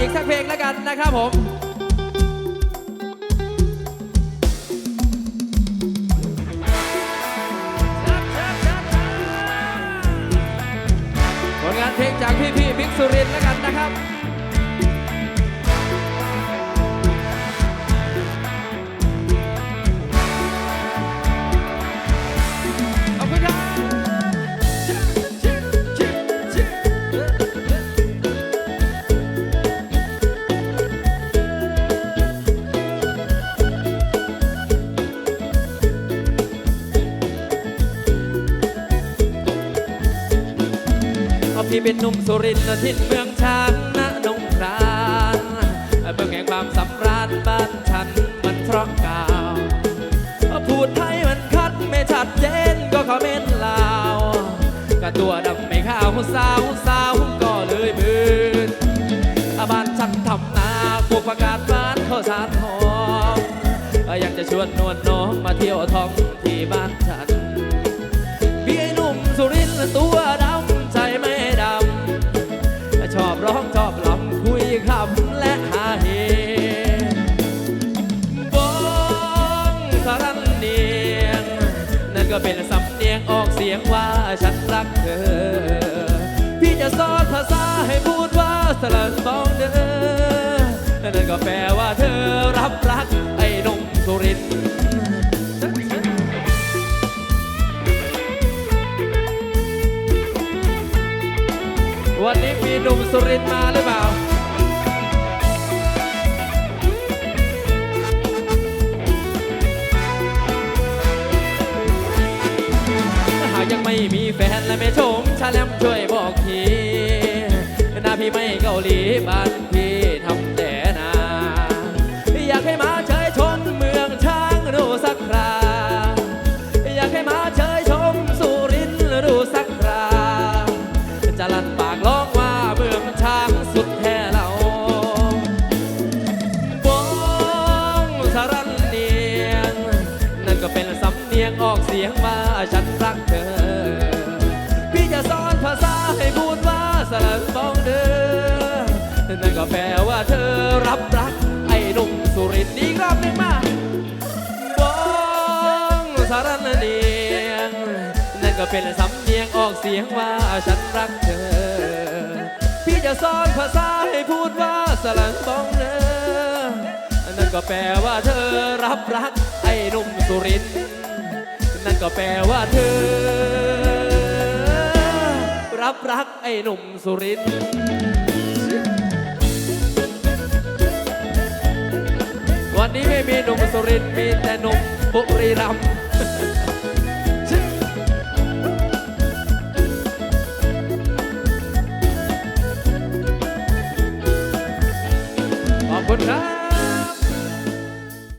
อีกสักเพลงแล้วกันนะครับผมผลงานเพลงจากพี่พี่บิ๊กสุรินแล้วกันนะครับ เอาพี่เป็นหนุ่มสุรินทร์ทิ่เมืองช้างนะนงครานเบื้องแห่งความสำราญบ้านฉันมันเพราะกาวพูดไทยมันคัดไม่ชัดเจนก็คอเมนลาวก็ตัวดำไม่ข้าวสาวสาวก็เลยบืนบ้านฉันทำนาปลูกผักกาดบ้านข้าวสารหอมอยากจะชวนนวลน้องมาเที่ยวท้องที่บ้าน ร้องชอบลำคุยคำและหาเฮบองสารันเนียง นั่นก็เป็นสำเนียงออกเสียงว่าฉันรักเธอ พี่จะสอนภาษาให้พูดว่าสลันบองเด้อนั่นก็แปลว่าเธอรับรักไอ้นมสุรินทร์ วันนี้มีหนุ่มสุรินมาหรือเปล่า หากยังไม่มีแฟนและไม่ชมชาแลมช่วยบอกทีหน้าพี่ไม่เกาหลีบ้านพี่ ออกเสียงว่าฉันรักเธอ พี่จะสอนภาษาให้พูดว่าสลันบองเด้อนั่นก็แปลว่าเธอรับรัก ไอ้หนุ่มสุรินทร์อีกรอบหนึ่งมาบองสารนเนียง นั่นก็เป็นสำเนียงออกเสียงว่าฉันรักเธอ พี่จะสอนภาษาให้พูดว่าสลันบองเด้อนั่นก็แปลว่าเธอรับรักไอ้หนุ่มสุรินทร์ นั่นก็แปลว่าเธอ รับรักไอ้หนุ่มสุรินทร์วันนี้ไม่มีหนุ่มสุรินทร์มีแต่หนุ่มบุรีรัมย์ขอบคุณครับ